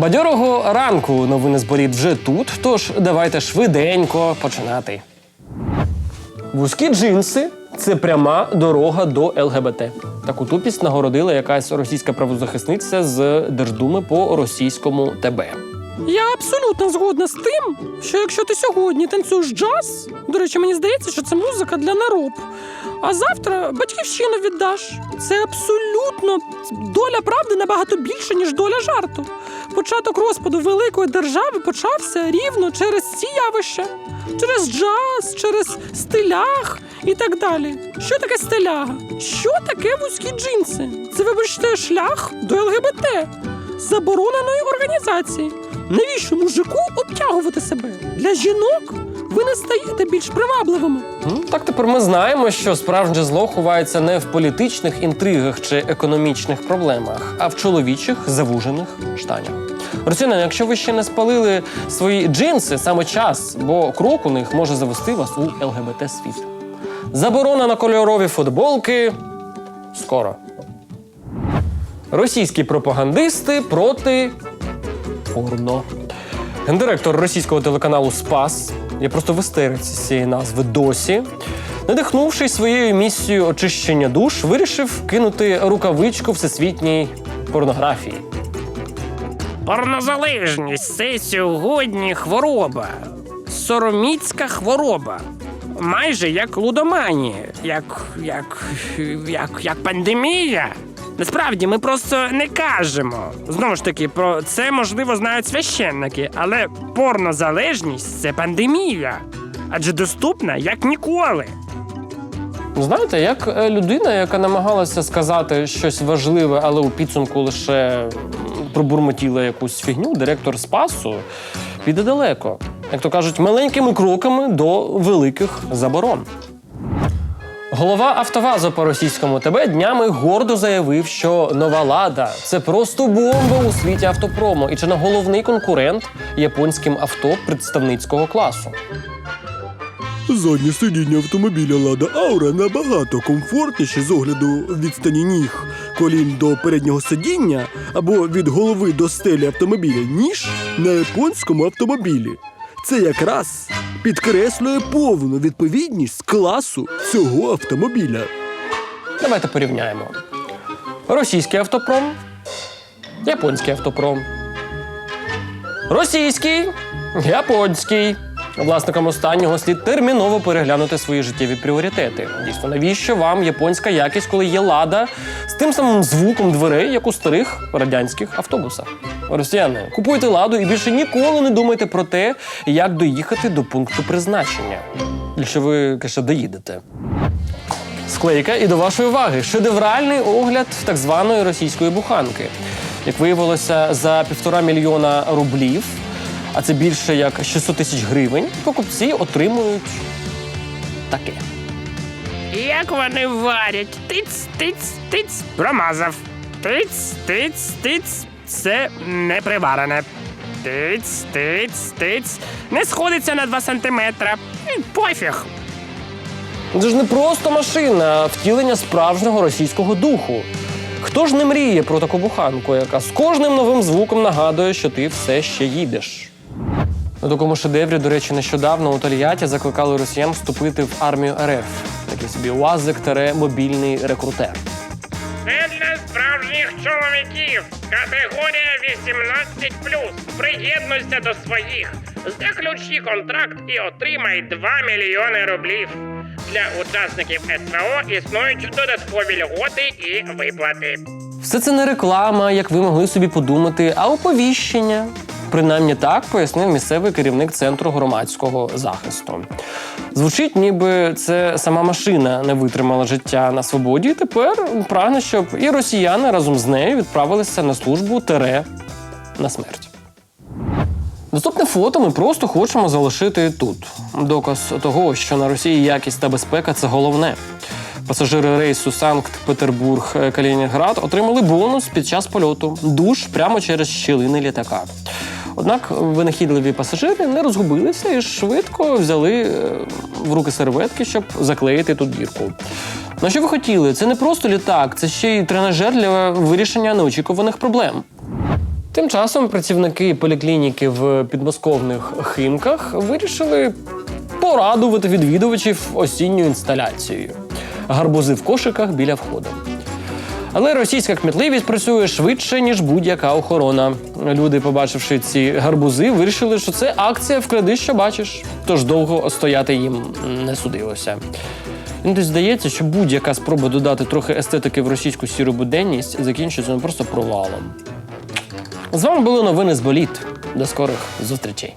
Бадьорого ранку новини з вже тут. Тож давайте швиденько починати. Вузькі джинси це пряма дорога до ЛГБТ. Таку тупість нагородила якась російська правозахисниця з Держдуми по російському ТБ. Я абсолютно згодна з тим, що якщо ти сьогодні танцюєш джаз, до речі, мені здається, що це музика для народ. А завтра батьківщину віддаш. Це абсолютно доля правди набагато більше, ніж доля жарту. Початок розпаду великої держави почався рівно через ці явища, через джаз, через стилях і так далі. Що таке стиляга? Що таке вузькі джинси? Це, вибачте, шлях до ЛГБТ забороненої організації. Навіщо мужику обтягувати себе? Для жінок ви не стаєте більш привабливими. Ну, так тепер ми знаємо, що справжнє зло ховається не в політичних інтригах чи економічних проблемах, а в чоловічих завужених штанях. Росіяни, якщо ви ще не спалили свої джинси, саме час, бо крок у них може завести вас у ЛГБТ світ. Заборона на кольорові футболки скоро. Російські пропагандисти проти порно. Гендиректор російського телеканалу Спас, я просто в істериці з цієї назви досі. Надихнувшись своєю місією очищення душ, вирішив кинути рукавичку всесвітній порнографії. Порнозалежність це сьогодні хвороба. Сороміцька хвороба. Майже як лудоманія, як, як, як, як пандемія. Насправді ми просто не кажемо. Знову ж таки, про це можливо знають священники, але порнозалежність це пандемія. Адже доступна як ніколи. Ну, Знаєте, як е, людина, яка намагалася сказати щось важливе, але у підсумку лише пробурмотіла якусь фігню, директор Спасу піде далеко. Як то кажуть, маленькими кроками до великих заборон. Голова Автовазу по російському ТБ днями гордо заявив, що нова лада це просто бомба у світі автопрому і чи не головний конкурент японським авто представницького класу. Заднє сидіння автомобіля Лада Аура набагато комфортніше з огляду відстані ніг колін до переднього сидіння або від голови до стелі автомобіля, ніж на японському автомобілі. Це якраз підкреслює повну відповідність класу цього автомобіля. Давайте порівняємо. Російський автопром, японський автопром. Російський, японський. Власникам останнього слід терміново переглянути свої життєві пріоритети. Дійсно, навіщо вам японська якість, коли є лада з тим самим звуком дверей, як у старих радянських автобусах? Росіяни, купуйте ладу і більше ніколи не думайте про те, як доїхати до пункту призначення. Якщо ви, каже, доїдете. Склейка і до вашої уваги шедевральний огляд так званої російської буханки. Як виявилося, за півтора мільйона рублів, а це більше як 600 тисяч гривень, покупці отримують таке. Як вони варять? Тиць, тиць, тиць, промазав. Тиць, тиць, тиць. Це не приварене. Тиць, тиць, тиць. Не сходиться на 2 сантиметра. І Пофіг. Це ж не просто машина, а втілення справжнього російського духу. Хто ж не мріє про таку буханку, яка з кожним новим звуком нагадує, що ти все ще їдеш? На такому шедеврі, до речі, нещодавно у Тольятті закликали росіян вступити в армію РФ. Такий собі УАЗик – мобільний рекрутер. Це для справжніх чоловіків. Категорія 18+. Приєднуйся до своїх. Заключи контракт і отримай 2 мільйони рублів. Для учасників СВО існують додаткові льготи і виплати. Все це не реклама, як ви могли собі подумати, а оповіщення. Принаймні так пояснив місцевий керівник центру громадського захисту. Звучить, ніби це сама машина не витримала життя на свободі, і тепер прагне, щоб і росіяни разом з нею відправилися на службу тере на смерть. Наступне фото ми просто хочемо залишити тут. Доказ того, що на Росії якість та безпека це головне. Пасажири рейсу Санкт-Петербург Калінінград отримали бонус під час польоту душ прямо через щілини літака. Однак винахідливі пасажири не розгубилися і швидко взяли е, в руки серветки, щоб заклеїти тут дірку. На що ви хотіли? Це не просто літак, це ще й тренажер для вирішення неочікуваних проблем. Тим часом працівники поліклініки в підмосковних химках вирішили порадувати відвідувачів осінньою інсталяцією. Гарбузи в кошиках біля входу. Але російська кмітливість працює швидше, ніж будь-яка охорона. Люди, побачивши ці гарбузи, вирішили, що це акція вкради, що бачиш. Тож довго стояти їм не судилося. Іноді здається, що будь-яка спроба додати трохи естетики в російську сіру буденність закінчується ну, просто провалом. З вами були новини з боліт. До скорих зустрічей.